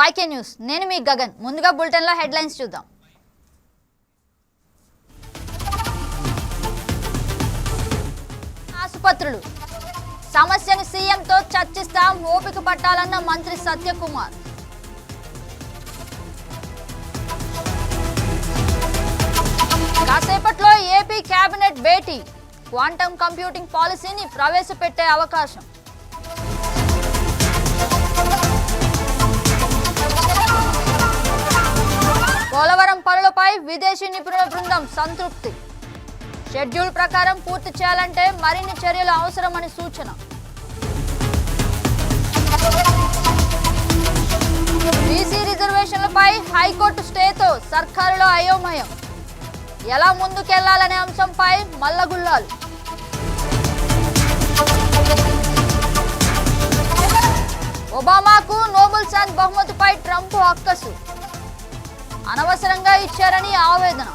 YK news నేను మీ గగన్. ముందుగా బులెటిన్లో హెడ్లైన్స్ చూద్దాం. ఆసుపత్రులు. సమస్యను సీఎంతో చర్చిస్తాం ఓపిక పట్టాలన్న మంత్రి సత్యకుమార్. కాసేపట్లో ఏపీ కేబినెట్ భేటీ. క్వాంటమ్ కంప్యూటింగ్ పాలసీని ప్రవేశపెట్టే అవకాశం. పోలవరం పనులపై విదేశీ నిపుణుల బృందం సంతృప్తి. షెడ్యూల్ ప్రకారం పూర్తి చేయాలంటే మరిన్ని చర్యలు అవసరమని సూచన. బీసీ రిజర్వేషన్లపై హైకోర్టు స్టేతో సర్కారులో అయోమయం. ఎలా ముందుకెళ్ళాలనే అంశంపై మల్లగుల్లాలు. ఒబామాకు నోబెల్ శాంతి బహుమతిపై ట్రంప్ హక్కసు అనవసరంగా ఇచ్చారని ఆవేదన.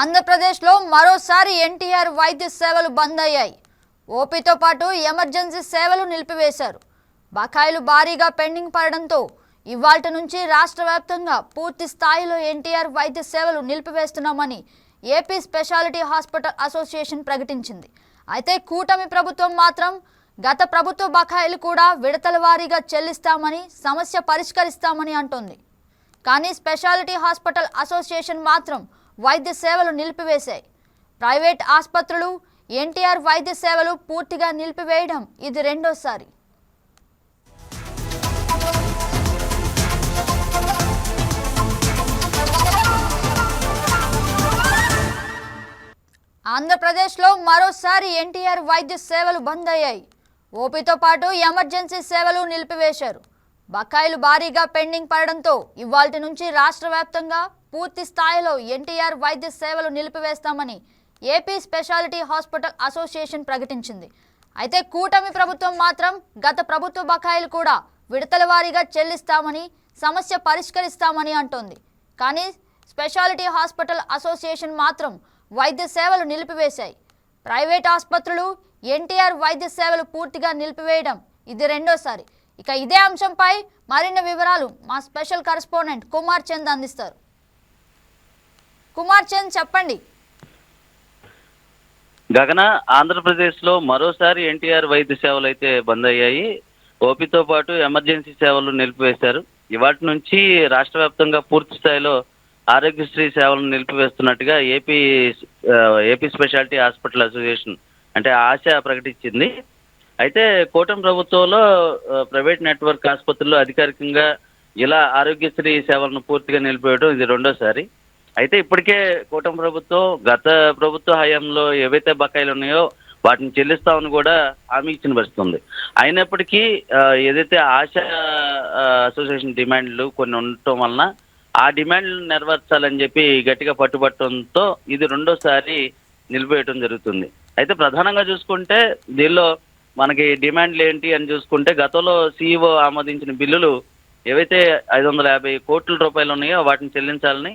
ఆంధ్రప్రదేశ్లో మరోసారి ఎన్టీఆర్ వైద్య సేవలు బంద్ అయ్యాయి. ఓపీతో పాటు ఎమర్జెన్సీ సేవలు నిలిపివేశారు. బకాయిలు భారీగా పెండింగ్ పడడంతో ఇవాళ నుంచి రాష్ట్ర వ్యాప్తంగా పూర్తి స్థాయిలో ఎన్టీఆర్ వైద్య సేవలు నిలిపివేస్తున్నామని ఏపీ స్పెషాలిటీ హాస్పిటల్ అసోసియేషన్ ప్రకటించింది. అయితే కూటమి ప్రభుత్వం మాత్రం గత ప్రభుత్వ బకాయిలు కూడా విడతల వారీగా చెల్లిస్తామని సమస్య పరిష్కరిస్తామని అంటోంది. కానీ స్పెషాలిటీ హాస్పిటల్ అసోసియేషన్ మాత్రం వైద్య సేవలు నిలిపివేశాయి. ప్రైవేట్ ఆసుపత్రులు ఎన్టీఆర్ వైద్య సేవలు పూర్తిగా నిలిపివేయడం ఇది రెండోసారి. ఆంధ్రప్రదేశ్లో మరోసారి ఎన్టీఆర్ వైద్య సేవలు బంద్ అయ్యాయి. ఓపీతో పాటు ఎమర్జెన్సీ సేవలు నిలిపివేశారు. బకాయిలు భారీగా పెండింగ్ పడడంతో ఇవాల్టి నుంచి రాష్ట్ర వ్యాప్తంగా పూర్తి స్థాయిలో ఎన్టీఆర్ వైద్య సేవలు నిలిపివేస్తామని ఏపీ స్పెషాలిటీ హాస్పిటల్ అసోసియేషన్ ప్రకటించింది. అయితే కూటమి ప్రభుత్వం మాత్రం గత ప్రభుత్వ బకాయిలు కూడా విడతల వారీగా చెల్లిస్తామని సమస్య పరిష్కరిస్తామని అంటోంది. కానీ స్పెషాలిటీ హాస్పిటల్ అసోసియేషన్ మాత్రం వైద్య సేవలు నిలిపివేశాయి. ప్రైవేట్ ఆసుపత్రులు ఎన్టీఆర్ వైద్య సేవలు పూర్తిగా నిలిపివేయడం ఇది రెండోసారి. ఇక ఇదే అంశంపై మరిన్ని వివరాలు మా స్పెషల్ కరెస్పాండెంట్ కుమార్ చంద్ అందిస్తారు. కుమార్ చంద్ చెప్పండి. గగన ఆంధ్రప్రదేశ్లో మరోసారి ఎన్టీఆర్ వైద్య సేవలు అయితే బంద్ అయ్యాయి. ఓపీతో పాటు ఎమర్జెన్సీ సేవలు నిలిపివేశారు. ఇవాటి నుంచి రాష్ట్ర వ్యాప్తంగా పూర్తి స్థాయిలో ఆరోగ్యశ్రీ సేవలను నిలిపివేస్తున్నట్టుగా AP AP speciality hospital association అంటే ఆశ ప్రకటించింది. అయితే కూటమి ప్రభుత్వంలో ప్రైవేట్ నెట్వర్క్ ఆసుపత్రుల్లో అధికారికంగా ఇలా ఆరోగ్యశ్రీ సేవలను పూర్తిగా నిలిపివేయడం ఇది రెండోసారి. అయితే ఇప్పటికే కూటమి ప్రభుత్వం గత ప్రభుత్వ హయాంలో ఏవైతే బకాయిలు ఉన్నాయో వాటిని చెల్లిస్తామని కూడా హామీ ఇచ్చిన పరిస్థితి ఉంది. అయినప్పటికీ ఏదైతే ఆశ అసోసియేషన్ డిమాండ్లు కొన్ని ఉండటం వలన ఆ డిమాండ్లు నెరవేర్చాలని చెప్పి గట్టిగా పట్టుబట్టడంతో ఇది రెండోసారి నిలిపేయటం జరుగుతుంది. అయితే ప్రధానంగా చూసుకుంటే దీనిలో మనకి డిమాండ్లు ఏంటి అని చూసుకుంటే గతంలో సీఈఓ ఆమోదించిన బిల్లులు ఏవైతే ఐదు వందల యాభై కోట్ల రూపాయలు ఉన్నాయో వాటిని చెల్లించాలని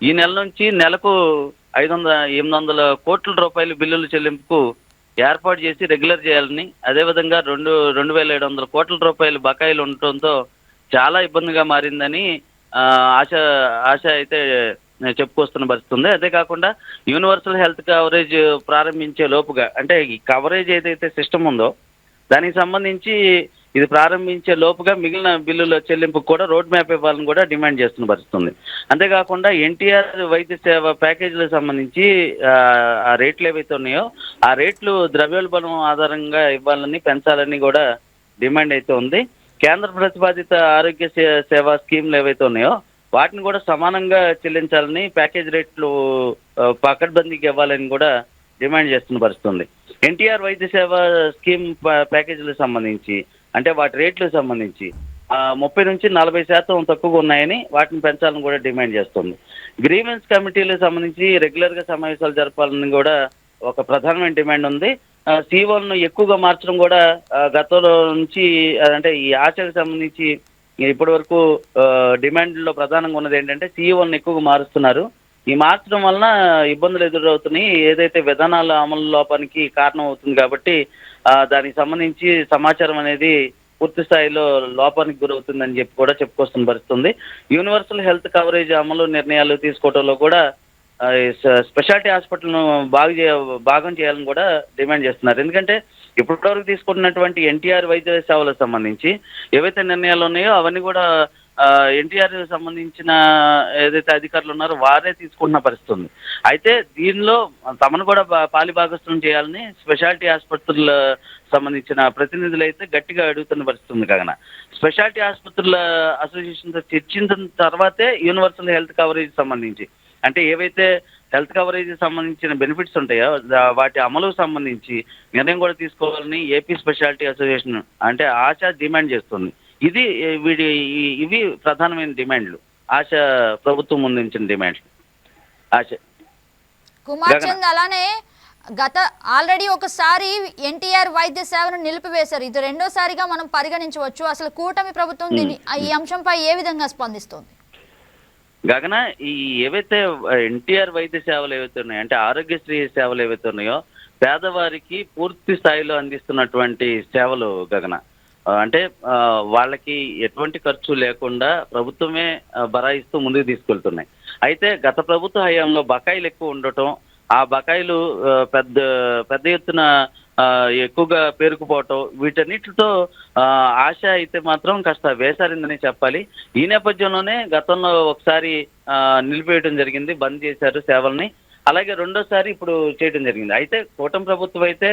ఈ నెల నుంచి నెలకు ఐదు వందల ఎనిమిది వందల కోట్ల రూపాయల బిల్లుల చెల్లింపుకు ఏర్పాటు చేసి రెగ్యులర్ చేయాలని అదేవిధంగా రెండు రెండు వేల ఏడు వందల కోట్ల రూపాయలు బకాయిలు ఉండటంతో చాలా ఇబ్బందిగా మారిందని ఆశ ఆశ అయితే చెప్పుకొస్తున్న పరిస్థితి ఉంది. అదే కాకుండా యూనివర్సల్ హెల్త్ కవరేజ్ ప్రారంభించే లోపుగా అంటే ఈ కవరేజ్ ఏదైతే సిస్టమ్ ఉందో దానికి సంబంధించి ఇది ప్రారంభించే లోపుగా మిగిలిన బిల్లుల చెల్లింపుకు కూడా రోడ్ మ్యాప్ ఇవ్వాలని కూడా డిమాండ్ చేస్తున్న పరిస్థితి ఉంది అంతేకాకుండా ఎన్టీఆర్ వైద్య సేవ ప్యాకేజీలకు సంబంధించి ఆ, రేట్లు ఏవైతే ఉన్నాయో ఆ రేట్లు ద్రవ్యోల్బణం ఆధారంగా ఇవ్వాలని పెంచాలని కూడా డిమాండ్ అయితే ఉంది. కేంద్ర ప్రతిపాదిత ఆరోగ్య సే- సేవా స్కీమ్లు ఏవైతే ఉన్నాయో వాటిని కూడా సమానంగా చెల్లించాలని ప్యాకేజ్ రేట్లు పకడ్బందీకి ఇవ్వాలని కూడా డిమాండ్ చేస్తున్న పరిస్థితి ఉంది ఎన్టీఆర్ వైద్య సేవ స్కీమ్ ప- ప్యాకేజీలకు సంబంధించి అంటే వాటి రేట్లకు సంబంధించి ఆ, ముప్పై నుంచి నలభై శాతం తక్కువగా ఉన్నాయని వాటిని పెంచాలని కూడా డిమాండ్ చేస్తుంది. గ్రీవెన్స్ కమిటీలకు సంబంధించి రెగ్యులర్గా సమావేశాలు జరపాలని కూడా ఒక ప్రధానమైన డిమాండ్ ఉంది. సీఓలను ఎక్కువగా మార్చడం కూడా గతంలో నుంచి అంటే ఈ ఆశకు సంబంధించి ఇప్పటి వరకు డిమాండ్లో ప్రధానంగా ఉన్నది ఏంటంటే సీఈఓలను ఎక్కువగా మారుస్తున్నారు. ఈ మార్చడం వలన ఇబ్బందులు ఎదురవుతున్నాయి. ఏదైతే విధానాల అమలు లోపానికి కారణం అవుతుంది కాబట్టి దానికి సంబంధించి సమాచారం అనేది పూర్తి స్థాయిలో లోపానికి గురవుతుందని చెప్పి కూడా చెప్పుకొస్తున్న పరిస్థితుంది. యూనివర్సల్ హెల్త్ కవరేజ్ అమలు నిర్ణయాలు తీసుకోవడంలో కూడా స్పెషాలిటీ హాస్పిటల్ను బాగు చేయ భాగం చేయాలని కూడా డిమాండ్ చేస్తున్నారు. ఎందుకంటే ఇప్పటివరకు తీసుకుంటున్నటువంటి ఎన్టీఆర్ వైద్య సేవలకు సంబంధించి ఏవైతే నిర్ణయాలు ఉన్నాయో అవన్నీ కూడా ఎన్టీఆర్ సంబంధించిన ఏదైతే అధికారులు ఉన్నారో వారే తీసుకుంటున్న పరిస్థితి ఉంది. అయితే దీనిలో తమను కూడా పాలి భాగస్వామ్యం చేయాలని స్పెషాలిటీ ఆసుపత్రుల సంబంధించిన ప్రతినిధులు అయితే గట్టిగా అడుగుతున్న పరిస్థితి ఉంది కాగా స్పెషాలిటీ ఆసుపత్రుల అసోసియేషన్తో చర్చించిన తర్వాతే యూనివర్సల్ హెల్త్ కవరేజ్ సంబంధించి అంటే ఏవైతే హెల్త్ కవరేజ్ సంబంధించిన బెనిఫిట్స్ ఉంటాయో వాటి అమలుకు సంబంధించి నిర్ణయం కూడా తీసుకోవాలని ఏపీ స్పెషాలిటీ అసోసియేషన్ అంటే ఆశ డిమాండ్ చేస్తుంది. ఇది వీడి ఇవి ప్రధానమైన డిమాండ్లు. ఆశ ప్రభుత్వం ముందుంచిన డిమాండ్లు. ఆశ. కుమార్. చంద్ అలానే గత ఆల్రెడీ ఒకసారి ఎన్టీఆర్ వైద్య సేవను నిలిపివేశారు. ఇది రెండోసారిగా మనం పరిగణించవచ్చు. అసలు కూటమి ప్రభుత్వం దీని ఈ అంశంపై ఏ విధంగా స్పందిస్తోంది? గగన ఈ ఏవైతే ఎన్టీఆర్ వైద్య సేవలు ఏవైతే ఉన్నాయో అంటే ఆరోగ్యశ్రీ సేవలు ఏవైతే ఉన్నాయో పేదవారికి పూర్తి స్థాయిలో అందిస్తున్నటువంటి సేవలు గగన. అంటే వాళ్ళకి ఎటువంటి ఖర్చు లేకుండా ప్రభుత్వమే బరాయిస్తూ ముందుకు తీసుకెళ్తున్నాయి. అయితే గత ప్రభుత్వ హయాంలో బకాయిలు ఎక్కువ ఉండటం ఆ బకాయిలు పెద్ద పెద్ద ఎత్తున ఆ, ఎక్కువగా పేరుకుపోవటం వీటన్నిటితో ఆశ అయితే మాత్రం కాస్త వేసారిందని చెప్పాలి. ఈ నేపథ్యంలోనే గతంలో ఒకసారి నిలిపేయటం నిలిపేయడం జరిగింది బంద్ చేశారు సేవల్ని. అలాగే రెండోసారి ఇప్పుడు చేయడం జరిగింది. అయితే కూటమి ప్రభుత్వం అయితే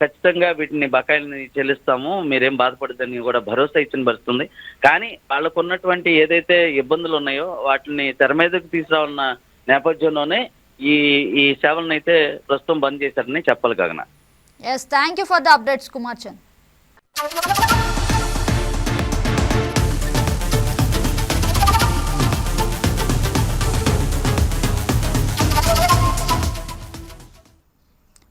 ఖచ్చితంగా వీటిని బకాయిల్ని చెల్లిస్తాము. మీరేం బాధపడదని కూడా భరోసా ఇచ్చిన పరిస్థితుంది. కానీ వాళ్ళకు ఉన్నటువంటి ఏదైతే ఇబ్బందులు ఉన్నాయో వాటిని తెర మీదకు తీసుకురావాలన్న నేపథ్యంలోనే ఈ ఈ సేవలను అయితే ప్రస్తుతం బంద్ చేశారని చెప్పాలి Gagana. Yes thank you for the updates Kumar Chand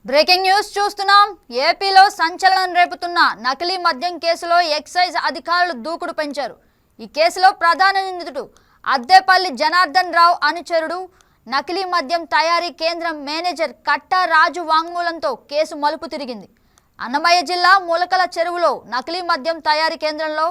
breaking news చూస్తున్నాం. ఏపీలో సంచలనం రేపుతున్న నకిలీ మద్యం కేసులో ఎక్సైజ్ అధికారులు దూకుడు పెంచారు. ఈ కేసులో ప్రధాన నిందితుడు అద్దేపల్లి జనార్దన్ రావు అనుచరుడు నకిలీ మద్యం తయారీ కేంద్రం మేనేజర్ కట్టా రాజు వాంగ్మూలంతో కేసు మలుపు తిరిగింది. అన్నమయ్య జిల్లా మూలకల చెరువులో నకిలీ మద్యం తయారీ కేంద్రంలో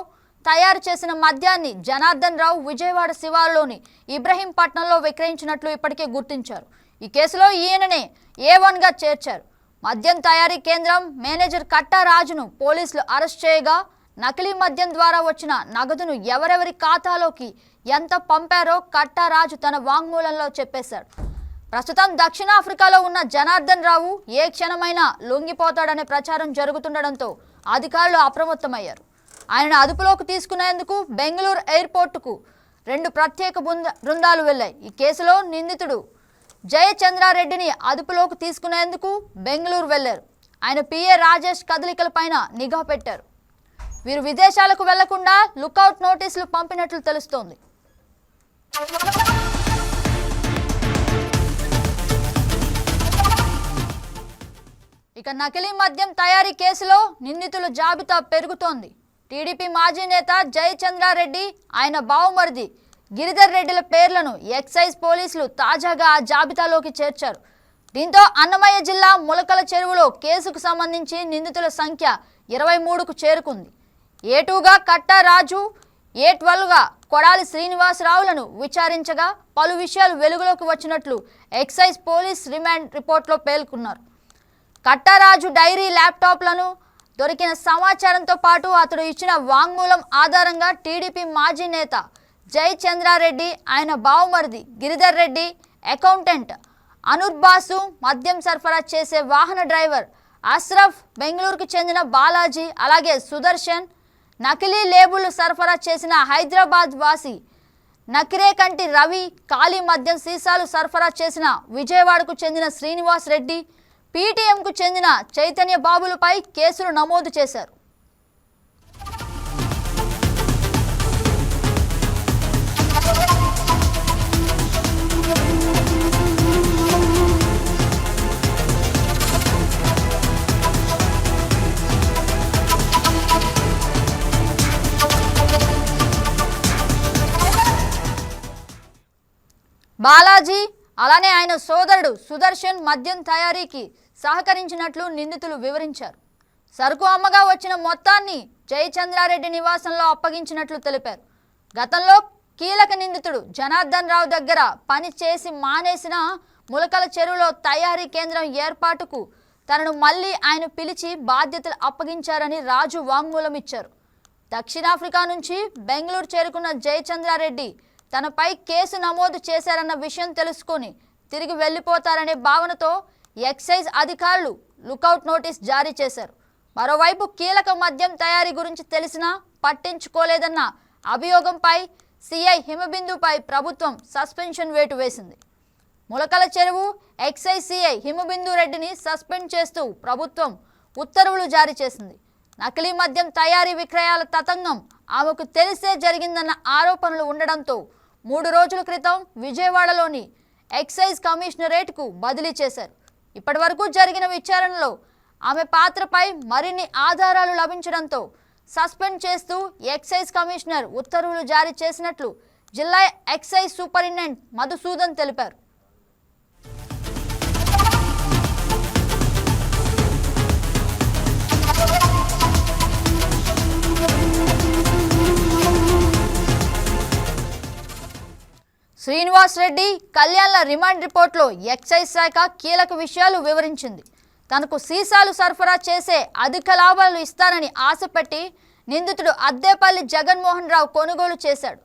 తయారు చేసిన మద్యాన్ని జనార్దన్ రావు విజయవాడ శివారులోని ఇబ్రహీంపట్నంలో విక్రయించినట్లు ఇప్పటికే గుర్తించారు. ఈ కేసులో ఈయననే ఏ వన్గా చేర్చారు. మద్యం తయారీ కేంద్రం మేనేజర్ కట్టారాజును పోలీసులు అరెస్ట్ చేయగా నకిలీ మద్యం ద్వారా వచ్చిన నగదును ఎవరెవరి ఖాతాలోకి ఎంత పంపారో కట్టారాజు తన వాంగ్మూలంలో చెప్పేశాడు. ప్రస్తుతం దక్షిణాఫ్రికాలో ఉన్న జనార్దన్ రావు ఏ క్షణమైనా లొంగిపోతాడనే ప్రచారం జరుగుతుండడంతో అధికారులు అప్రమత్తమయ్యారు. ఆయనను అదుపులోకి తీసుకునేందుకు బెంగళూరు ఎయిర్పోర్టుకు రెండు ప్రత్యేక బృంద- బృందాలు వెళ్ళాయి. ఈ కేసులో నిందితుడు జయచంద్రారెడ్డిని అదుపులోకి తీసుకునేందుకు బెంగళూరు వెళ్ళారు. ఆయన పిఏ రాజేష్ కదలికలపైన నిఘా పెట్టారు. వీరు విదేశాలకు వెళ్ళకుండా లుకౌట్ నోటీసులు పంపినట్లు తెలుస్తోంది. ఇక నకిలీ మద్యం తయారీ కేసులో నిందితుల జాబితా పెరుగుతోంది. టీడీపీ మాజీ నేత జయచంద్రారెడ్డి ఆయన బావుమరిది గిరిధర్ రెడ్డిల పేర్లను ఎక్సైజ్ పోలీసులు తాజాగా ఆ జాబితాలోకి చేర్చారు. దీంతో అన్నమయ్య జిల్లా ములకల చెరువులో కేసుకు సంబంధించి నిందితుల సంఖ్య ఇరవై మూడుకు చేరుకుంది. ఏ టూగా కట్టారాజు ఏ ట్వెల్వ్గా కొడాలి శ్రీనివాసరావులను విచారించగా పలు విషయాలు వెలుగులోకి వచ్చినట్లు ఎక్సైజ్ పోలీస్ రిమాండ్ రిపోర్ట్లో పేర్కొన్నారు. కట్టారాజు డైరీ ల్యాప్టాప్లను దొరికిన సమాచారంతో పాటు అతడు ఇచ్చిన వాంగ్మూలం ఆధారంగా టీడీపీ మాజీ నేత జై చంద్రారెడ్డి ఆయన బావమరిది గిరిధర్ రెడ్డి అకౌంటెంట్ అనుర్బాసు మద్యం సరఫరా చేసే వాహన డ్రైవర్ అస్రఫ్ బెంగళూరుకు చెందిన బాలాజీ అలాగే సుదర్శన్ నకిలీ లేబుల్ సరఫరా చేసిన హైదరాబాద్ వాసి నకిరేకంటి రవి ఖాళీ మద్యం సీసాలు సరఫరా చేసిన విజయవాడకు చెందిన శ్రీనివాస్ రెడ్డి పీటీఎంకు చెందిన చైతన్య బాబులపై కేసులు నమోదు చేశారు. బాలాజీ అలానే ఆయన సోదరుడు సుదర్శన్ మద్యం తయారీకి సహకరించినట్లు నిందితులు వివరించారు. సరుకు అమ్మగా వచ్చిన మొత్తాన్ని జయచంద్రారెడ్డి నివాసంలో అప్పగించినట్లు తెలిపారు. గతంలో కీలక నిందితుడు జనార్దన్ రావు దగ్గర పని చేసి మానేసిన ములకల చెరువులో తయారీ కేంద్రం ఏర్పాటుకు తనను మళ్ళీ ఆయన పిలిచి బాధ్యతలు అప్పగించారని రాజు వాంగ్మూలం ఇచ్చారు దక్షిణాఫ్రికా నుంచి బెంగళూరు చేరుకున్న జయచంద్రారెడ్డి తనపై కేసు నమోదు చేశారన్న విషయం తెలుసుకొని తిరిగి వెళ్ళిపోతారనే భావనతో ఎక్సైజ్ అధికారులు లుకౌట్ నోటీస్ జారీ చేశారు. మరోవైపు కీలక మద్యం తయారీ గురించి తెలిసినా పట్టించుకోలేదన్న అభియోగంపై సిఐ హిమబిందుపై ప్రభుత్వం సస్పెన్షన్ వేటు వేసింది. ములకల చెరువు ఎక్సైజ్ సిఐ హిమబిందు రెడ్డిని సస్పెండ్ చేస్తూ ప్రభుత్వం ఉత్తర్వులు జారీ చేసింది. నకిలీ మద్యం తయారీ విక్రయాల తతంగం ఆమెకు తెలిసే జరిగిందన్న ఆరోపణలు ఉండడంతో మూడు రోజుల క్రితం విజయవాడలోని ఎక్సైజ్ కమిషనరేట్కు బదిలీ చేశారు. ఇప్పటివరకు జరిగిన విచారణలో ఆమె పాత్రపై మరిన్ని ఆధారాలు లభించడంతో సస్పెండ్ చేస్తూ ఎక్సైజ్ కమిషనర్ ఉత్తర్వులు జారీ చేసినట్లు జిల్లా ఎక్సైజ్ సూపరింటెండెంట్ మధుసూదన్ తెలిపారు. శ్రీనివాస్ రెడ్డి కళ్యాణ్ల రిమాండ్ రిపోర్ట్లో ఎక్సైజ్ శాఖ కీలక విషయాలు వివరించింది. తనకు సీసాలు సరఫరా చేసే అధిక లాభాలు ఇస్తానని ఆశపెట్టి నిందితుడు అద్దేపల్లి జగన్మోహన్ రావు కొనుగోలు చేశాడు.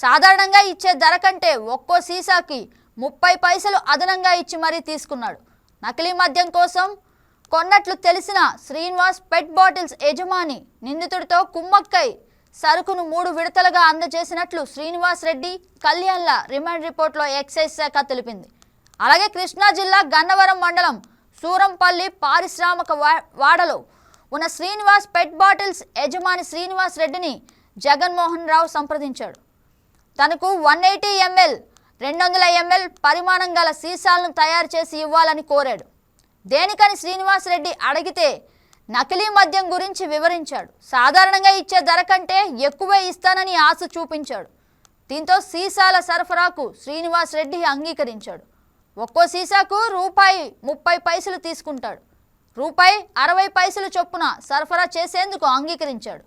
సాధారణంగా ఇచ్చే ధర కంటే ఒక్కో సీసాకి ముప్పై పైసలు అదనంగా ఇచ్చి మరీ తీసుకున్నాడు. నకిలీ మద్యం కోసం కొన్నట్లు తెలిసిన శ్రీనివాస్ పెట్ బాటిల్స్ యజమాని నిందితుడితో కుమ్మక్కై సరుకును మూడు విడతలుగా అందజేసినట్లు శ్రీనివాస్ రెడ్డి కళ్యాణ్ల రిమాండ్ రిపోర్ట్లో ఎక్సైజ్ శాఖ తెలిపింది. అలాగే కృష్ణా జిల్లా గన్నవరం మండలం సూరంపల్లి పారిశ్రామిక వాడలో ఉన్న శ్రీనివాస్ పెట్ బాటిల్స్ యజమాని శ్రీనివాస్ రెడ్డిని జగన్మోహన్ రావు సంప్రదించాడు. తనకు వన్ ఎయిటీ ఎంఎల్ రెండు వందల ఎంఎల్ పరిమాణం గల సీసాలను తయారు చేసి ఇవ్వాలని కోరాడు. దేనికని శ్రీనివాస్ రెడ్డి అడిగితే నకిలీ మద్యం గురించి వివరించాడు. సాధారణంగా ఇచ్చే ధర కంటే ఎక్కువే ఇస్తానని ఆశ చూపించాడు. దీంతో సీసాల సరఫరాకు శ్రీనివాస్ రెడ్డి అంగీకరించాడు. ఒక్కో సీసాకు రూపాయి ముప్పై పైసలు తీసుకుంటాడు. రూపాయి అరవై పైసలు చొప్పున సరఫరా చేసేందుకు అంగీకరించాడు.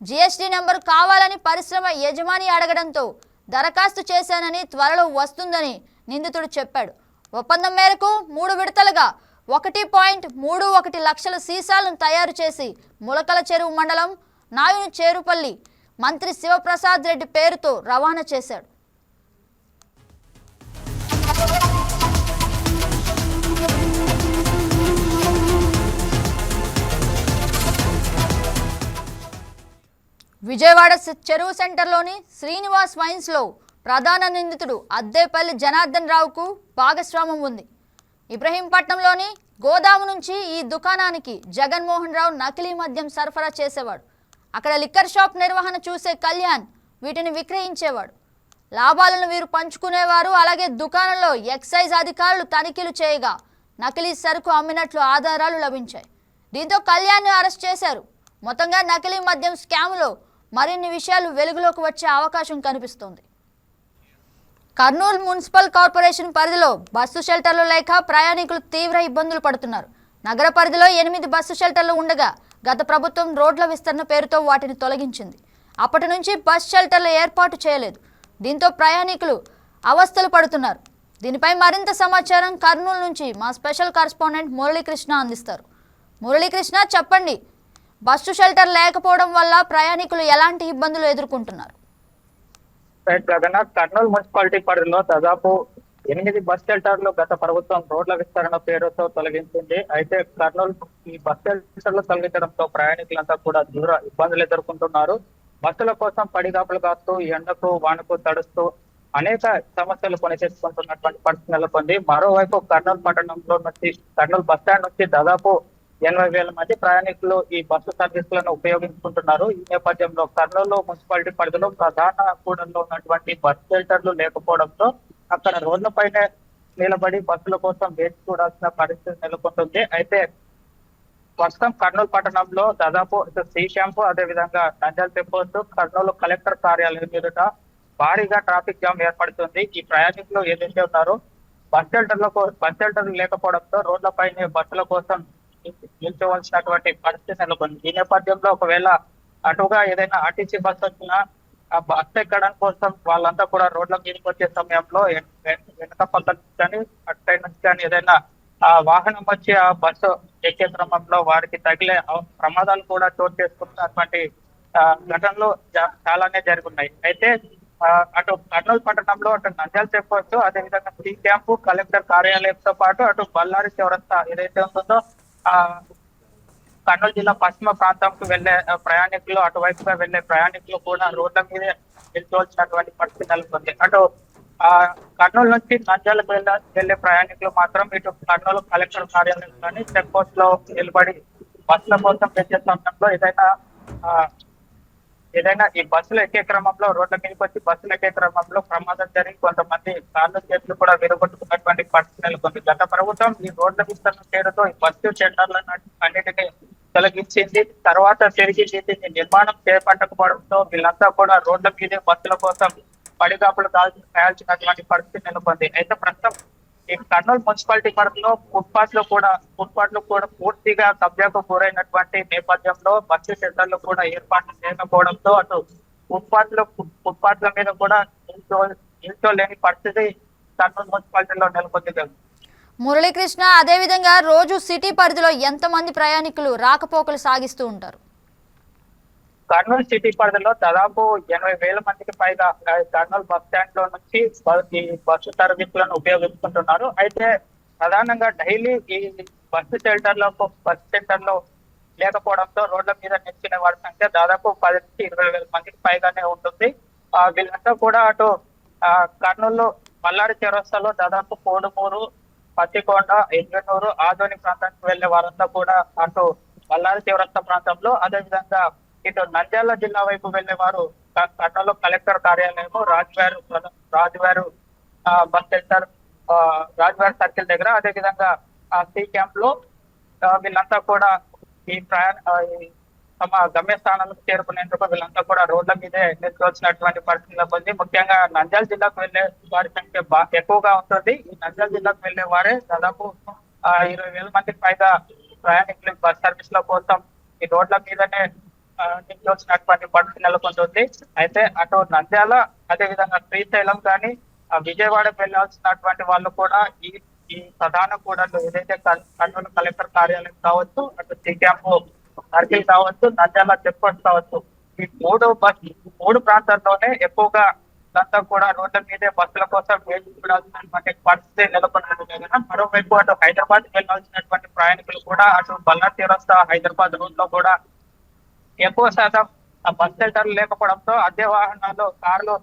జీఎస్టీ నెంబర్ కావాలని పరిశ్రమ యజమాని అడగడంతో దరఖాస్తు చేశానని త్వరలో వస్తుందని నిందితుడు చెప్పాడు. ఒప్పందం మేరకు మూడు విడతలుగా ఒకటి పాయింట్ మూడు ఒకటి లక్షల సీసాలను తయారు చేసి ములకల చెరువు మండలం నాయుని చేరుపల్లి మంత్రి శివప్రసాద్ రెడ్డి పేరుతో రవాణా చేశాడు. విజయవాడ చెరువు సెంటర్లోని శ్రీనివాస్ వైన్స్లో ప్రధాన నిందితుడు అద్దేపల్లి జనార్దన్ రావుకు భాగస్వామ్యం ఉంది. ఇబ్రహీంపట్నంలోని గోదాము నుంచి ఈ దుకాణానికి జగన్మోహన్ రావు నకిలీ మద్యం సరఫరా చేసేవాడు. అక్కడ లిక్కర్ షాప్ నిర్వహణ చూసే కళ్యాణ్ వీటిని విక్రయించేవాడు. లాభాలను వీరు పంచుకునేవారు. అలాగే దుకాణంలో ఎక్సైజ్ అధికారులు తనిఖీలు చేయగా నకిలీ సరుకు అమ్మినట్లు ఆధారాలు లభించాయి. దీంతో కళ్యాణ్ను అరెస్ట్ చేశారు. మొత్తంగా నకిలీ మద్యం స్కామ్లో మరిన్ని విషయాలు వెలుగులోకి వచ్చే అవకాశం కనిపిస్తోంది. కర్నూలు మున్సిపల్ కార్పొరేషన్ పరిధిలో బస్సు షెల్టర్లు లేక ప్రయాణికులు తీవ్ర ఇబ్బందులు పడుతున్నారు. నగర పరిధిలో ఎనిమిది బస్సు షెల్టర్లు ఉండగా గత ప్రభుత్వం రోడ్ల విస్తరణ పేరుతో వాటిని తొలగించింది. అప్పటి నుంచి బస్ షెల్టర్లు ఏర్పాటు చేయలేదు. దీంతో ప్రయాణికులు అవస్థలు పడుతున్నారు. దీనిపై మరింత సమాచారం కర్నూలు నుంచి మా స్పెషల్ కరస్పాండెంట్ మురళీకృష్ణ అందిస్తారు. మురళీకృష్ణ చెప్పండి? బస్సు షెల్టర్ లేకపోవడం వల్ల ప్రయాణికులు ఎలాంటి ఇబ్బందులు ఎదుర్కొంటున్నారు? రైట్ జగన్నాథ్ కర్నూలు మున్సిపాలిటీ పరిధిలో దాదాపు ఎనిమిది బస్ షెల్టర్లు గత ప్రభుత్వం రోడ్ల విస్తరణ పేరుతో తొలగించింది. అయితే కర్నూలు ఈ బస్ షెల్టర్లు తొలగించడంతో ప్రయాణికులంతా కూడా దూర ఇబ్బందులు ఎదుర్కొంటున్నారు. బస్సుల కోసం పడిగాపులు కాస్తూ ఎండకు వానకు తడుస్తూ అనేక సమస్యలు కొని పరిస్థితి నెలకొంది. మరోవైపు కర్నూలు పట్టణంలో నుంచి కర్నూలు బస్ స్టాండ్ నుంచి దాదాపు ఎనభై వేల మంది ప్రయాణికులు ఈ బస్సు సర్వీసులను ఉపయోగించుకుంటున్నారు. ఈ నేపథ్యంలో కర్నూలు మున్సిపాలిటీ పరిధిలో ప్రధాన కూడల్లో ఉన్నటువంటి బస్ షెల్టర్లు లేకపోవడంతో అక్కడ రోడ్లపైనే నిలబడి బస్సుల కోసం వేచి చూడాల్సిన పరిస్థితి నెలకొంటుంది. అయితే ప్రస్తుతం కర్నూలు పట్టణంలో దాదాపు ఇటు శ్రీ షాంపు అదే విధంగా నంజల్ టెంపోస్ కర్నూలు కలెక్టర్ కార్యాలయం ఎదుట భారీగా ట్రాఫిక్ జామ్ ఏర్పడుతుంది. ఈ ప్రయాణికులు ఏదైతే ఉన్నారో బస్ షెల్టర్ల బస్ షెల్టర్లు లేకపోవడంతో రోడ్లపైనే బస్సుల కోసం నిల్చోవలసినటువంటి పరిస్థితి నెలకొంది. ఈ నేపథ్యంలో ఒకవేళ అటుగా ఏదైనా ఆర్టీసీ బస్ వచ్చినా ఆ బస్ ఎక్కడం కోసం వాళ్ళంతా కూడా రోడ్ల మీదకి వచ్చే సమయంలో వెనక పక్క నుంచి కానీ అటు సైడ్ నుంచి కానీ ఏదైనా ఆ వాహనం వచ్చి ఆ బస్సు ఎక్కే క్రమంలో వారికి తగిలే ప్రమాదాలు కూడా చోటు చేసుకుంటున్నటువంటి ఘటనలు చాలానే జరుగున్నాయి. అయితే అటు కర్నూలు పట్టణంలో అటు నంద్యాల చెప్పవచ్చు అదేవిధంగా సి క్యాంపు కలెక్టర్ కార్యాలయంతో పాటు అటు బళ్ళారి చౌరస్తా ఏదైతే ఉంటుందో కర్నూలు జిల్లా పశ్చిమ ప్రాంతంకు వెళ్ళే ప్రయాణికులు అటువైపుగా వెళ్ళే ప్రయాణికులు కూడా రోడ్ల మీద నిల్చోవలసినటువంటి పరిస్థితి నెలకొంది. అటు ఆ కర్నూలు నుంచి నంద్యాలకు వెళ్ళ వెళ్ళే ప్రయాణికులు మాత్రం ఇటు కర్నూలు కలెక్టర్ కార్యాలయంలోని చెక్ పోస్ట్లో నిలబడి బస్సుల కోసం వెళ్ళే సమయంలో ఏదైనా ఏదైనా ఈ బస్సులు ఎక్కే క్రమంలో రోడ్ల మీదకి వచ్చి బస్సులు ఎక్కే క్రమంలో ప్రమాదం జరిగి కొంతమంది కాళ్ళు చేతులు కూడా విరగొట్టుకున్నటువంటి పరిస్థితి నెలకొంది. గత ప్రభుత్వం ఈ రోడ్ల విస్తరణ పేరుతో ఈ బస్సు షెల్టర్లను అన్నిటినీ తొలగించింది. తర్వాత తిరిగి దీన్ని నిర్మాణం చేపట్టకపోవడంతో వీళ్ళంతా కూడా రోడ్ల మీదే బస్సుల కోసం పడిగాపులు దాల్చి కాయాల్సినటువంటి పరిస్థితి నెలకొంది. అయితే ప్రస్తుతం ఈ కర్నూలు మున్సిపాలిటీ పరిధిలో ఫుట్పాత్లో కూడా ఫుట్పాత్లో కూడా పూర్తిగా కబ్జాకు గురైనటువంటి నేపథ్యంలో బస్సు షెల్టర్లు కూడా ఏర్పాటు చేయకపోవడంతో అటు ఫుట్పాత్లో ఫుట్పాత్ ల మీద కూడా నిల్చో లేని పరిస్థితి కర్నూలు మున్సిపాలిటీలో నెలకొంది కదా. మురళీకృష్ణ అదేవిధంగా రోజు సిటీ పరిధిలో ఎంతమంది ప్రయాణికులు రాకపోకలు సాగిస్తూ ఉంటారు కర్నూలు సిటీ పరిధిలో దాదాపు ఎనభై వేల మందికి పైగా కర్నూలు బస్ స్టాండ్లో నుంచి ఈ బస్సు సర్వీసులను ఉపయోగించుకుంటున్నారు. అయితే ప్రధానంగా డైలీ ఈ బస్సు షెల్టర్లో బస్ సెంటర్లో లేకపోవడంతో రోడ్ల మీద నిలిచిన వారి సంఖ్య దాదాపు పది నుంచి ఇరవై వేల మందికి పైగానే ఉంటుంది. ఆ, వీళ్ళంతా కూడా అటు ఆ, కర్నూలు మల్లారి చౌరస్తాలో దాదాపు కోడుమూరు పత్తికొండ ఎన్నూరు ఆదోని ప్రాంతానికి వెళ్ళే వారంతా కూడా అటు మల్లారి చౌరస్తా ప్రాంతంలో అదేవిధంగా ఇటు నంద్యాల జిల్లా వైపు వెళ్ళే వారు కర్నూలు కలెక్టర్ కార్యాలయము రాజువారు రాజువారు బస్ సెంటర్ రాజువారి సర్కిల్ దగ్గర. అదే విధంగా సి క్యాంప్లో వీళ్ళంతా కూడా ఈ ప్రయాణ తమ గమ్యస్థానాలకు చేరుకునేందుకు వీళ్ళంతా కూడా రోడ్ల మీదే నిల్చోవలసినటువంటి పరిస్థితిలో ఉంది ముఖ్యంగా నంద్యాల జిల్లాకు వెళ్ళే వారి సంఖ్య ఎక్కువగా ఉంటుంది. ఈ నంద్యాల జిల్లాకు వెళ్ళే వారే దాదాపు ఇరవై వేల మందికి పైగా ప్రయాణికులు బస్ సర్వీస్ ల కోసం ఈ రోడ్ల మీదనే ఆ, వచ్చినటువంటి పరిస్థితి నెలకొంటుంది అయితే అటు నంద్యాల అదే విధంగా శ్రీశైలం కానీ ఆ, వెళ్ళాల్సినటువంటి వాళ్ళు కూడా ఈ ఈ ప్రధాన కూడలు ఏదైతే కర్- కర్నూలు కలెక్టర్ కార్యాలయం కావచ్చు అటు సి క్యాంపు సర్కిల్ కావచ్చు నంద్యాల చెక్ కావచ్చు ఈ మూడు బస్ మూడు ప్రాంతాల్లోనే ఎక్కువగా ఇదంతా కూడా రోడ్ల మీదే బస్సుల కోసం వేచి చూడాల్సినటువంటి పరిస్థితి నెలకొన్నది కదా. మరోవైపు అటు హైదరాబాద్ వెళ్ళాల్సినటువంటి ప్రయాణికులు కూడా అటు బల్లా తీరస్త హైదరాబాద్ రోడ్లో కూడా ఎక్కువ శాతం బస్ షెల్టర్లు లేకపోవడంతో అద్దె వాహనాలు కార్లు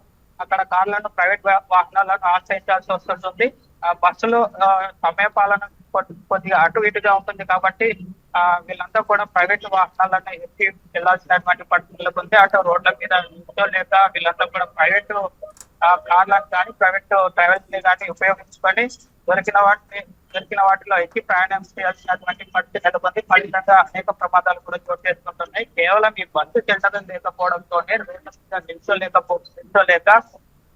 అక్కడ కార్లను ప్రైవేట్ వాహనాలను ఆశ్రయించాల్సి వస్తుంటుంది. ఆ బస్సులు సమయ పాలన కొద్ది- కొద్దిగా అటు ఇటుగా ఉంటుంది కాబట్టి ఆ వీళ్ళంతా కూడా ప్రైవేట్ వాహనాలను ఎక్కి వెళ్ళాల్సినటువంటి పరిస్థితులకు ఉంది. అటు రోడ్ల మీద లేక వీళ్ళంతా కూడా ప్రైవేట్ కార్లను కానీ ప్రైవేట్ ట్రావెల్స్ని కానీ ఉపయోగించుకొని దొరికిన వాటిని దొరికిన వాటిలో ఎక్కి ప్రయాణం చేయాల్సినటువంటి పరిస్థితి నెలకొంది ఫలితంగా అనేక ప్రమాదాలు కూడా చోటు చేసుకుంటున్నాయి. కేవలం ఈ బస్సు చెందడం లేకపోవడంతోనే రోడ్ల నిల్చోలేకపో నిల్చోలేక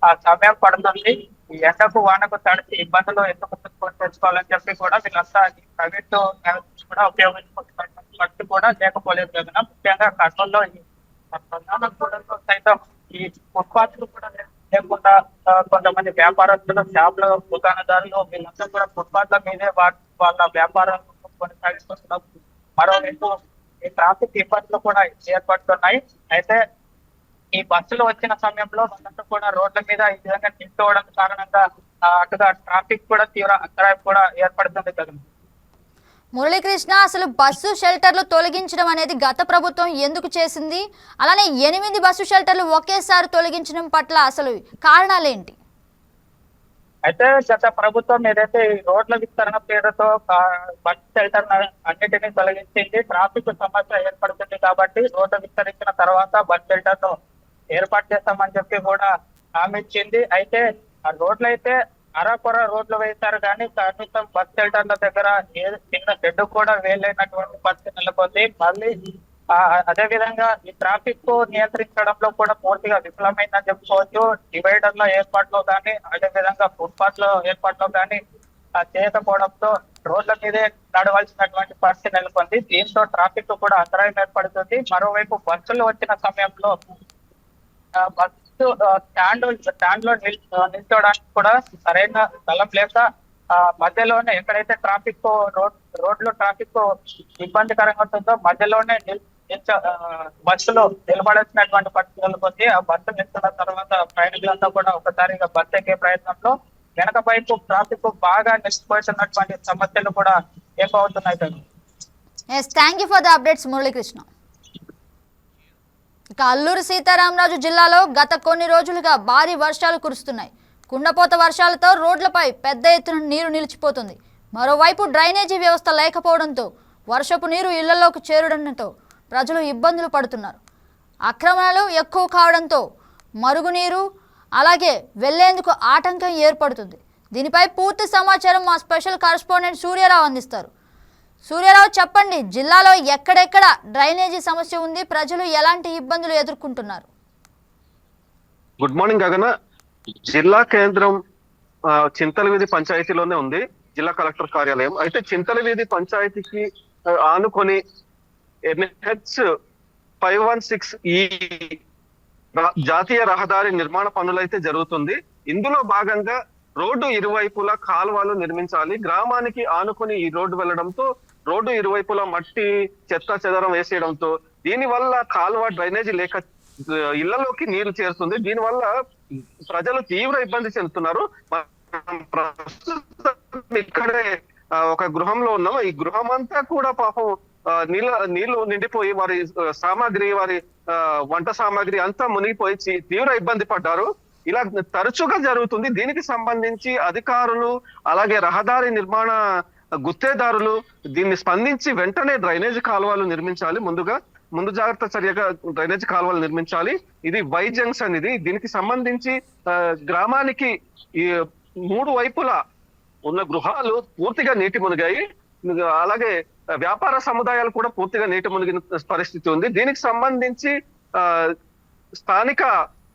ఆ సమయం పడుతుంది. ఈ ఎండకు వానకు తడిచి ఇబ్బందులు ఎందుకు తెచ్చుకోవాలని చెప్పి కూడా వీళ్ళంతా ప్రైవేట్ కూడా ఉపయోగించుకుంటున్నటువంటి పరిస్థితి కూడా లేకపోలేదు కదా. ముఖ్యంగా కర్నూలులో ఈ సైతం ఈ ఫుట్పాత్ కూడా లేకుండా కొంతమంది వ్యాపారస్తులు షాపుల దుకాణదారులు వీళ్ళంతా కూడా ఫుట్పాత్ల మీదే వాళ్ళ వ్యాపారాలను కొనసాగిస్తున్నారు. మరోవైపు ఈ ట్రాఫిక్ ఇబ్బందులు కూడా ఏర్పడుతున్నాయి. అయితే ఈ బస్సులు వచ్చిన సమయంలో వాళ్ళంతా కూడా రోడ్ల మీద ఈ విధంగా నిల్చోవడం కారణంగా అటుగా ట్రాఫిక్ కూడా తీవ్ర అంతరాయం కూడా ఏర్పడుతుంది కదా. మురళీకృష్ణ అసలు బస్సు షెల్టర్లు తొలగించడం అనేది గత ప్రభుత్వం ఎందుకు చేసింది? అలానే ఎనిమిది బస్సు షెల్టర్లు ఒకేసారి తొలగించడం పట్ల అసలు కారణాలు ఏంటి అయితే గత ప్రభుత్వం ఏదైతే రోడ్ల విస్తరణ పేరుతో బస్ షెల్టర్ అన్నిటినీ తొలగించింది ట్రాఫిక్ సమస్య ఏర్పడుతుంది కాబట్టి రోడ్లు విస్తరించిన తర్వాత బస్ షెల్టర్ను ఏర్పాటు చేస్తామని చెప్పి కూడా హామీ ఇచ్చింది. అయితే ఆ రోడ్లు అయితే అరకొర రోడ్లు వేశారు కానీ కనీసం బస్ షెల్టర్ల దగ్గర ఏ చిన్న షెడ్ కూడా వేయలేనటువంటి పరిస్థితి నెలకొంది. మళ్ళీ అదే విధంగా ఈ ట్రాఫిక్ నియంత్రించడంలో కూడా పూర్తిగా విఫలమైందని చెప్పుకోవచ్చు. డివైడర్ల ఏర్పాట్లో కానీ అదే విధంగా ఫుట్పాత్లో ఏర్పాట్లో కానీ చేయకపోవడంతో రోడ్ల మీదే నడవలసినటువంటి పరిస్థితి నెలకొంది. దీంతో ట్రాఫిక్ కూడా అంతరాయం ఏర్పడుతుంది. మరోవైపు బస్సులు వచ్చిన సమయంలో బస్ స్టాండ్ స్టాండ్లో నిల్చోడానికి కూడా సరైన స్థలం లేక మధ్యలోనే ఎక్కడైతే ట్రాఫిక్ రోడ్ రోడ్లు ట్రాఫిక్ ఇబ్బందికరంగా ఉంటుందో మధ్యలోనే నిల్ బస్సులో నిలబడాల్సినటువంటి పరిస్థితి నెలకొంది ఆ బస్సు నిల్చున్న తర్వాత ప్రయాణికులంతా కూడా ఒకసారిగా బస్సు ఎక్కే ప్రయత్నంలో వెనక వైపు ట్రాఫిక్ బాగా నిలిచిపోతున్నటువంటి సమస్యలు కూడా ఎక్కువ అవుతున్నాయి. Yes thank you for the updates Muralikrishna ఇక అల్లూరు సీతారామరాజు జిల్లాలో గత కొన్ని రోజులుగా భారీ వర్షాలు కురుస్తున్నాయి. కుండపోత వర్షాలతో రోడ్లపై పెద్ద ఎత్తున నీరు నిలిచిపోతుంది. మరోవైపు డ్రైనేజీ వ్యవస్థ లేకపోవడంతో వర్షపు నీరు ఇళ్ళలోకి చేరడంతో ప్రజలు ఇబ్బందులు పడుతున్నారు. అక్రమణలు ఎక్కువ కావడంతో మరుగునీరు అలాగే వెళ్ళేందుకు ఆటంకం ఏర్పడుతుంది. దీనిపై పూర్తి సమాచారం మా స్పెషల్ కరెస్పాండెంట్ సూర్యారావు అందిస్తారు. సూర్యారావు చెప్పండి జిల్లాలో ఎక్కడెక్కడ డ్రైనేజీ సమస్య ఉంది? ప్రజలు ఎలాంటి ఇబ్బందులు ఎదుర్కొంటున్నారు? గుడ్ మార్నింగ్ గగన. జిల్లా కేంద్రం చింతల వీధి పంచాయతీలోనే ఉంది జిల్లా కలెక్టర్ కార్యాలయం. అయితే చింతలవీధి పంచాయతీకి ఆనుకొని ఎన్హెచ్ ఫైవ్ వన్ సిక్స్ ఈ జాతీయ రహదారి నిర్మాణ పనులైతే జరుగుతుంది. ఇందులో భాగంగా రోడ్డు ఇరువైపులా కాలువలు నిర్మించాలి. గ్రామానికి ఆనుకుని ఈ రోడ్డు వెళ్ళడంతో రోడ్డు ఇరువైపులా మట్టి చెత్త చెదరం వేసేయడంతో దీని వల్ల కాలువ డ్రైనేజీ లేక ఇళ్ళలోకి నీరు చేరుతుంది. దీని వల్ల ప్రజలు తీవ్ర ఇబ్బంది చెందుతున్నారు. ప్రస్తుతం ఇక్కడే ఒక గృహంలో ఉన్నాం. ఈ గృహం అంతా కూడా పాపం నీళ్ళ నీళ్ళు నిండిపోయి వారి సామాగ్రి వారి ఆ, వంట సామాగ్రి అంతా మునిగిపోయి తీవ్ర ఇబ్బంది పడ్డారు. ఇలా తరచుగా జరుగుతుంది. దీనికి సంబంధించి అధికారులు అలాగే రహదారి నిర్మాణ గుత్తేదారులు దీన్ని స్పందించి వెంటనే డ్రైనేజ్ కాలువలు నిర్మించాలి. ముందుగా ముందు జాగ్రత్త చర్యగా డ్రైనేజ్ కాలువలు నిర్మించాలి. ఇది వై జంక్షన్ ఇది. దీనికి సంబంధించి గ్రామానికి ఈ మూడు వైపులా ఉన్న గృహాలు పూర్తిగా నీటి మునిగాయి. అలాగే వ్యాపార సముదాయాలు కూడా పూర్తిగా నీటి మునిగిన పరిస్థితి ఉంది. దీనికి సంబంధించి ఆ, స్థానిక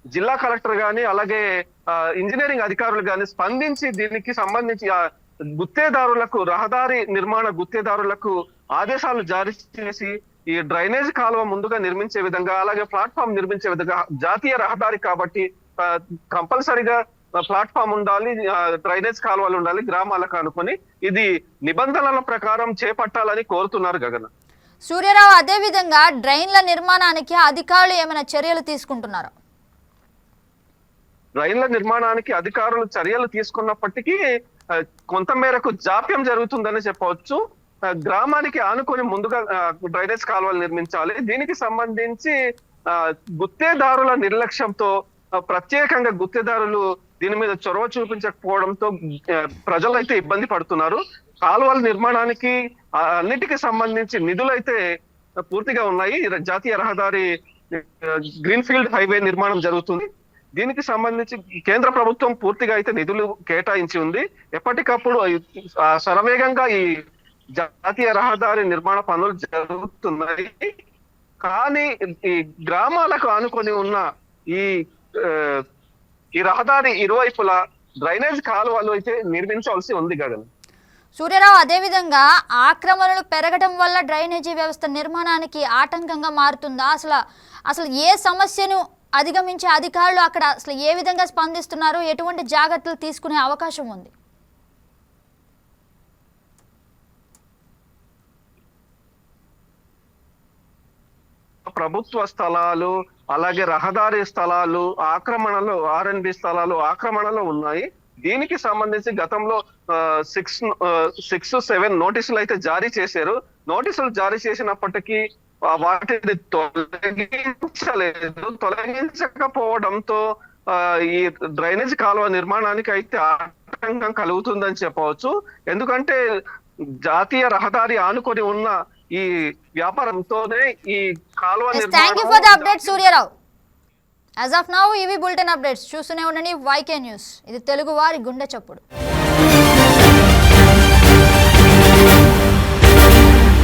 జిల్లా కలెక్టర్ గాని అలాగే ఆ, ఇంజనీరింగ్ అధికారులు గాని స్పందించి దీనికి సంబంధించి గుత్తేదారులకు రహదారి నిర్మాణ గుత్తేదారులకు ఆదేశాలు జారీ చేసి ఈ డ్రైనేజ్ కాలువ ముందుగా నిర్మించే విధంగా అలాగే ప్లాట్ఫామ్ నిర్మించే విధంగా జాతీయ రహదారి కాబట్టి కంపల్సరిగా ప్లాట్ఫామ్ ఉండాలి డ్రైనేజ్ కాలువలు ఉండాలి గ్రామాలకు అనుకొని ఇది నిబంధనల ప్రకారం చేపట్టాలని కోరుతున్నారు గగన. సూర్యారావు అదేవిధంగా డ్రైన్ల నిర్మాణానికి అధికారులు ఏమైనా చర్యలు తీసుకుంటున్నారా? రైళ్ళ నిర్మాణానికి అధికారులు చర్యలు తీసుకున్నప్పటికీ కొంత మేరకు జాప్యం జరుగుతుందని చెప్పవచ్చు. గ్రామానికి ఆనుకొని ముందుగా డ్రైనేజ్ కాలువలు నిర్మించాలి. దీనికి సంబంధించి ఆ, గుత్తేదారుల నిర్లక్ష్యంతో ప్రత్యేకంగా గుత్తేదారులు దీని మీద చొరవ చూపించకపోవడంతో ప్రజలు ప్రజలైతే ఇబ్బంది పడుతున్నారు. కాలువల నిర్మాణానికి అన్నిటికి అన్నిటికీ సంబంధించి నిధులైతే పూర్తిగా ఉన్నాయి. జాతీయ రహదారి గ్రీన్ ఫీల్డ్ హైవే నిర్మాణం జరుగుతుంది. దీనికి సంబంధించి కేంద్ర ప్రభుత్వం పూర్తిగా అయితే నిధులు కేటాయించి ఉంది. ఎప్పటికప్పుడు శరవేగంగా ఈ జాతీయ రహదారి నిర్మాణ పనులు జరుగుతున్నాయి. కానీ ఈ గ్రామాలకు ఆనుకొని ఉన్న ఈ ఈ రహదారి ఇరువైపులా డ్రైనేజ్ కాలువలు అయితే నిర్మించవలసి ఉంది గగన్. సూర్యరావు అదేవిధంగా ఆక్రమణలు పెరగడం వల్ల డ్రైనేజీ వ్యవస్థ నిర్మాణానికి ఆటంకంగా మారుతుందా? అసలు అసలు ఏ సమస్యను అధిగమించే అధికారులు అక్కడ అసలు ఏ విధంగా స్పందిస్తున్నారు? ఎటువంటి జాగ్రత్తలు తీసుకునే అవకాశం ఉంది? ప్రభుత్వ స్థలాలు అలాగే రహదారి స్థలాలు ఆక్రమణలు ఆర్ఎన్బి స్థలాలు ఆక్రమణలో ఉన్నాయి. దీనికి సంబంధించి గతంలో సిక్స్ సిక్స్ సెవెన్ నోటీసులు అయితే జారీ చేశారు. నోటీసులు జారీ చేసినప్పటికీ వాటిని తొలగించలేదు. తొలగించకపోవడంతో ఈ డ్రైనేజ్ కాలువ నిర్మాణానికి అయితే ఆటంకం కలుగుతుందని చెప్పవచ్చు. ఎందుకంటే జాతీయ రహదారి ఆనుకొని ఉన్న ఈ వ్యాపారంతోనే ఈ కాలువ thank you for the update Suryarao as of now ఇవి బులెటిన్ అప్డేట్స్ చూస్తూనే ఉండండి వైకే న్యూస్ ఇది తెలుగు వారి గుండె చప్పుడు.